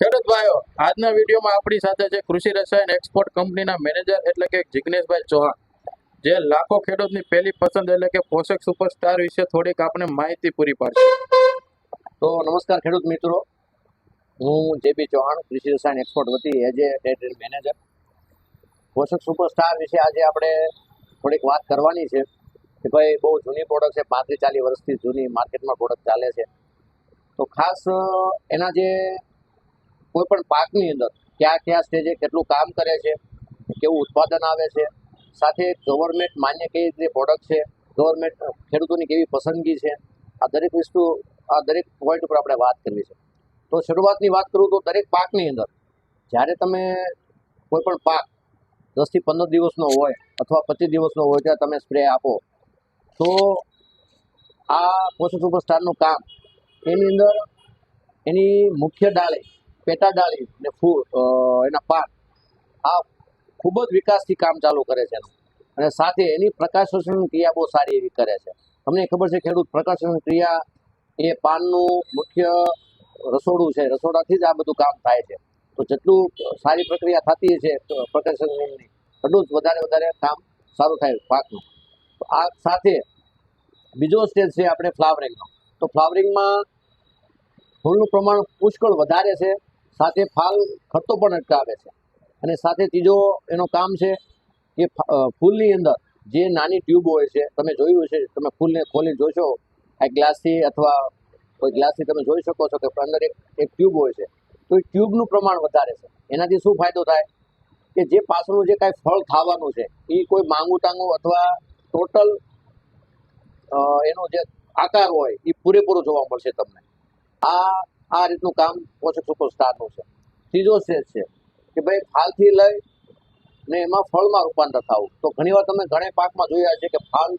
ખેડૂત ભાઈઓ, આજના વિડીયોમાં આપણી સાથે છે કૃષિ રસાયણ એક્સપોર્ટ કંપનીના મેનેજર એટલે કે જિગ્નેશભાઈ ચૌહાણ, જે લાખો ખેડૂતની પહેલી પસંદ એટલે કે પોષક સુપરસ્ટાર વિશે થોડીક આપણે માહિતી પૂરી પાડશે. તો નમસ્કાર ખેડૂત મિત્રો, હું જેબી ચૌહાણ, કૃષિ રસાયણ એક્સપોર્ટ વતી એજ એ ટેરેટરી મેનેજર પોષક સુપરસ્ટાર વિશે આજે આપણે થોડીક વાત કરવાની છે કે ભાઈ બહુ જૂની પ્રોડક્ટ છે, પાંત્રીસ ચાલીસ વર્ષથી જૂની માર્કેટમાં પ્રોડક્ટ ચાલે છે. તો ખાસ, એના જે કોઈ પણ પાકની અંદર ક્યાં ક્યાં સ્ટેજે કેટલું કામ કરે છે, કેવું ઉત્પાદન આવે છે, સાથે ગવર્મેન્ટ માન્ય કઈ રીતે પ્રોડક્ટ છે ગવર્મેન્ટ ખેડૂતોની કેવી પસંદગી છે, આ દરેક વસ્તુ, આ દરેક પોઈન્ટ ઉપર આપણે વાત કરવી છે. તો શરૂઆતની વાત કરું તો દરેક પાકની અંદર જ્યારે તમે કોઈ પણ પાક દસથી પંદર દિવસનો હોય અથવા પચીસ દિવસનો હોય ત્યારે તમે સ્પ્રે આપો, તો આ પોષક સુપરસ્ટારનું કામ એની અંદર એની મુખ્ય ડાળી પેટા ડાળી ને ફૂલ એના પાક, આ ખૂબ જ વિકાસથી કામ ચાલુ કરે છે. અને સાથે એની પ્રકાશોષણ ક્રિયા બહુ સારી એવી કરે છે. તમને ખબર છે ખેડૂત પ્રકાશોષણ ક્રિયા એ પાનનું મુખ્ય રસોડું છે. રસોડાથી જ આ બધું કામ થાય છે. તો જેટલું સારી પ્રક્રિયા થતી છે પ્રકાશોષણની એટલું જ વધારે વધારે કામ સારું થાય પાકનું. આ સાથે બીજો સ્ટેજ છે આપણે ફ્લાવરિંગનો. તો ફ્લાવરિંગમાં ફૂલનું પ્રમાણ પુષ્કળ વધારે છે. સાથે ફાલ ખરતો પણ અટકાવે છે. અને સાથે ત્રીજો એનો કામ છે કે ફૂલની અંદર જે નાની ટ્યુબ હોય છે, તમે જોયું છે તમે ફૂલને ખોલી જોશો, આ ગ્લાસથી અથવા કોઈ ગ્લાસથી તમે જોઈ શકો છો કે અંદર એક એક ટ્યુબ હોય છે. તો એ ટ્યુબનું પ્રમાણ વધારે છે. એનાથી શું ફાયદો થાય? કે જે પાછળનું જે કાંઈ ફળ ખાવાનું છે, એ કોઈ માંગુ ટાંગુ અથવા ટોટલ એનો જે આકાર હોય, એ પૂરેપૂરો જોવા મળશે તમને. આ આ રીતનું કામ પોષક સુપર સ્ટારનું છે. ત્રીજો સ્ટેજ છે કે ભાઈ ફાલથી લઈ ને એમાં ફળમાં રૂપાંતર થવું. તો ઘણીવાર તમે ઘણા પાકમાં જોયા છે કે ફાલ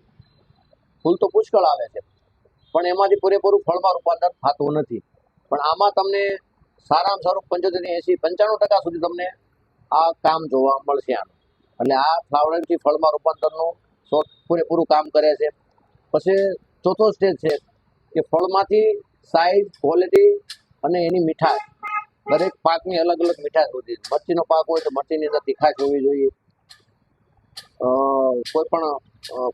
ફૂલ તો પુષ્કળ આવે છે, પણ એમાંથી પૂરેપૂરું ફળમાં રૂપાંતર થતું નથી. પણ આમાં તમને સારામાં સારું પંચોતેર એંસી પંચાણું ટકા સુધી તમને આ કામ જોવા મળશે આનું. એટલે આ ફ્લાવરિંગથી ફળમાં રૂપાંતરનું શોર્ટ પૂરેપૂરું કામ કરે છે. પછી ચોથો સ્ટેજ છે કે ફળમાંથી સાઇઝ ક્વોલિટી અને એની મીઠાશ. દરેક પાકની અલગ અલગ મીઠાશ હોતી મરચીનો પાક હોય તો મરચીની અંદર તીખાશ હોવી જોઈએ. કોઈ પણ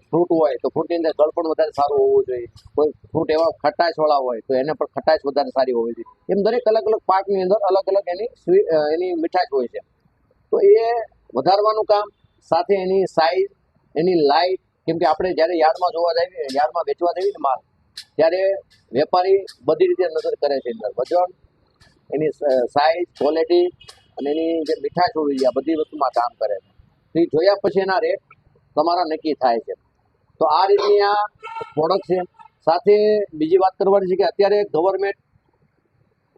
ફ્રૂટ હોય તો ફ્રૂટની અંદર ગળ પણ વધારે સારું હોવું જોઈએ. કોઈ ફ્રૂટ એવા ખટાશવાળા હોય તો એને પણ ખટાશ વધારે સારી હોવી જોઈએ. એમ દરેક અલગ અલગ પાકની અંદર અલગ અલગ એની એની મીઠાશ હોય છે. તો એ વધારવાનું કામ, સાથે એની સાઈઝ એની લાઇટ કેમ કે આપણે જ્યારે યાર્ડમાં જોવા જઈએ, યાર્ડમાં વેચવા જઈએ ને માલ ત્યારે વેપારી બધી રીતે નજર કરે છે અંદર. વજન, એની સાઇઝ ક્વોલિટી અને એની જે મીઠાશ હોવી આ બધી વસ્તુમાં કામ કરે છે. એ જોયા પછી એના રેટ તમારા નક્કી થાય છે. તો આ રીતની આ પ્રોડક્ટ છે. સાથે બીજી વાત કરવાની છે કે અત્યારે ગવર્મેન્ટ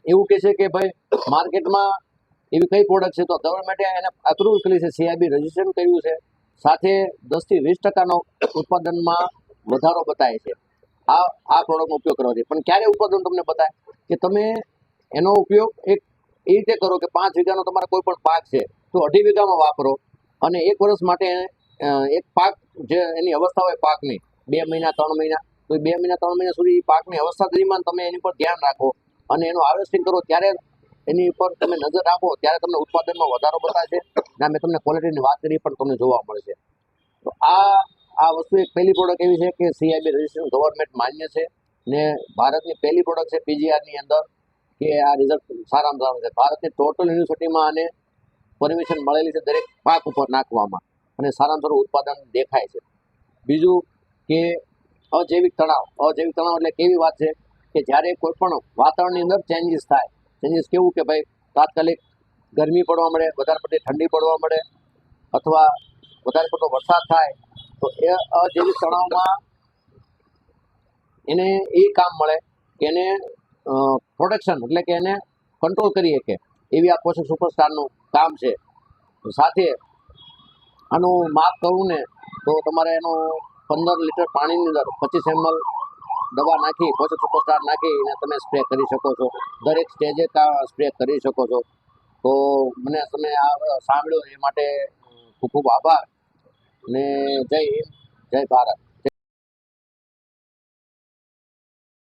એવું કહે છે કે ભાઈ માર્કેટમાં એવી કઈ પ્રોડક્ટ છે? તો ગવર્મેન્ટે એને અપ્રુવ કરી છે. સીઆઈબી રજીસ્ટ્રેશન કર્યું છે. સાથે દસથી વીસ ટકાનો ઉત્પાદનમાં વધારો બતાવે છે. આ આ પ્રોડક્ટનો ઉપયોગ કરવા જોઈએ. પણ ક્યારે ઉત્પાદન તમને બતાવે કે તમે એનો ઉપયોગ એક, એ રીતે કરો કે પાંચ વીઘાનો તમારો કોઈ પણ પાક છે, તો અઢી વીઘામાં વાપરો. અને એક વર્ષ માટે એક પાક જે એની અવસ્થા હોય પાકની, બે મહિના, ત્રણ મહિના, તો બે મહિના, ત્રણ મહિના સુધી પાકની અવસ્થા દરમિયાન તમે એની પર ધ્યાન રાખો. અને એનું હાર્વેસ્ટિંગ કરો. ત્યારે એની ઉપર તમે નજર રાખો, ત્યારે તમને ઉત્પાદનમાં વધારો બતાવશે અને મેં તમને ક્વોલિટીની વાત કરી પણ તમને જોવા મળશે. તો આ આ વસ્તુ એક પહેલી પ્રોડક્ટ એવી છે કે સીઆઈબી રજિસ્ટ્રેશન ગવર્મેન્ટ માન્ય છે ને ભારતની પહેલી પ્રોડક્ટ છે પીજીઆરની અંદર કે આ રિઝલ્ટ સારામાં સારું છે. ભારતની ટોટલ યુનિવર્સિટીમાં આને પરમિશન મળેલી છે દરેક પાક ઉપર નાખવામાં અને સારામાં સારું ઉત્પાદન દેખાય છે. બીજું કે અજૈવિક તણાવ. અજૈવિક તણાવ એટલે કેવી વાત છે કે જ્યારે કોઈ પણ વાતાવરણની અંદર ચેન્જીસ થાય ચેન્જીસ કેવું કે ભાઈ તાત્કાલિક ગરમી પડવા મળે, વધારે પડતી ઠંડી પડવા મળે અથવા વધારે પડતો વરસાદ થાય તો એ અજૈવિક તણાવમાં એને એ કામ મળે કે એને પ્રોટેક્શન એટલે કે એને કંટ્રોલ કરી શકે. એવી આ પોષક સુપરસ્ટારનું કામ છે. સાથે આનું માપ કરવું ને, તો તમારે એનું પંદર લીટર પાણીની અંદર પચીસ એમએલ દવા નાખી પોષક સુપરસ્ટાર નાખી એને તમે સ્પ્રે કરી શકો છો. દરેક સ્ટેજે સ્પ્રે કરી શકો છો. તો મને તમે આ સાંભળ્યો એ માટે ખૂબ ખૂબ આભાર. ને જય હિન્દ જય ભારત.